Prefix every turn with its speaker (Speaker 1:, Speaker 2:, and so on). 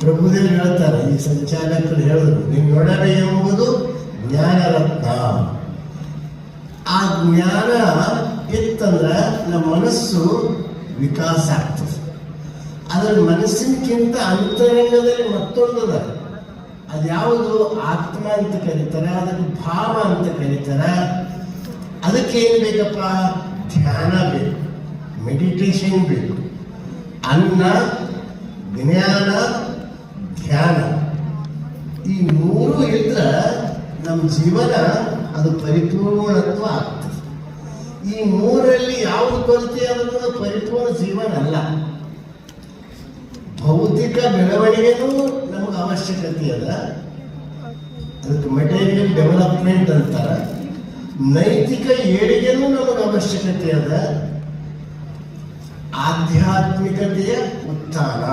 Speaker 1: ಪ್ರಭುದೇವ್ ಹೇಳ್ತಾರೆ, ಈ ಸಂಚಾಲಕರು ಹೇಳಿದ್ರು ನಿನ್ನೊಡನೆ ಎಂಬುದು ಜ್ಞಾನರತ್ನ. ಆ ಜ್ಞಾನ ಇತ್ತಂದ್ರೆ ನಮ್ಮ ಮನಸ್ಸು ವಿಕಾಸ ಆಗ್ತದೆ. ಅದರ ಮನಸ್ಸಿನಕ್ಕಿಂತ ಅಂತರಂಗದಲ್ಲಿ ಮತ್ತೊಂದದ. ಅದ್ಯಾವುದು ಆತ್ಮ ಅಂತ ಕರೀತಾರೆ, ಅದಕ್ಕೆ ಭಾವ ಅಂತ ಕರೀತಾರೆ. ಅದಕ್ಕೆ ಏನು ಬೇಕಪ್ಪ? ಧ್ಯಾನ ಬೇಕು ಮೆಡಿಟೇಷನ್ ಬೇಕು. ಅನ್ನ, ಜ್ಞಾನ ಧ್ಯಾನ. ಈ ಮೂರು ಇದ್ರೆ ನಮ್ಮ ಜೀವನ ಅದು ಪರಿಪೂರ್ಣತ್ವ ಆಗ್ತದೆ. ಈ ಮೂರಲ್ಲಿ ಯಾವುದು ಕೊರತೆ ಅನ್ನೋದು ಪರಿಪೂರ್ಣ ಜೀವನ ಅಲ್ಲ. ಭೌತಿಕ ಬೆಳವಣಿಗೆನೂ ನಮಗೆ ಅವಶ್ಯಕತೆ ಅದ. ಅದಕ್ಕೆ ಮೆಟೀರಿಯಲ್ ಡೆವಲಪ್ಮೆಂಟ್ ಅಂತಾರೆ. ನೈತಿಕ ಏಳಿಗೆನೂ ನಮಗೆ ಅವಶ್ಯಕತೆ ಅದ. ಆಧ್ಯಾತ್ಮಿಕತೆಯ ಉತ್ಥಾನ.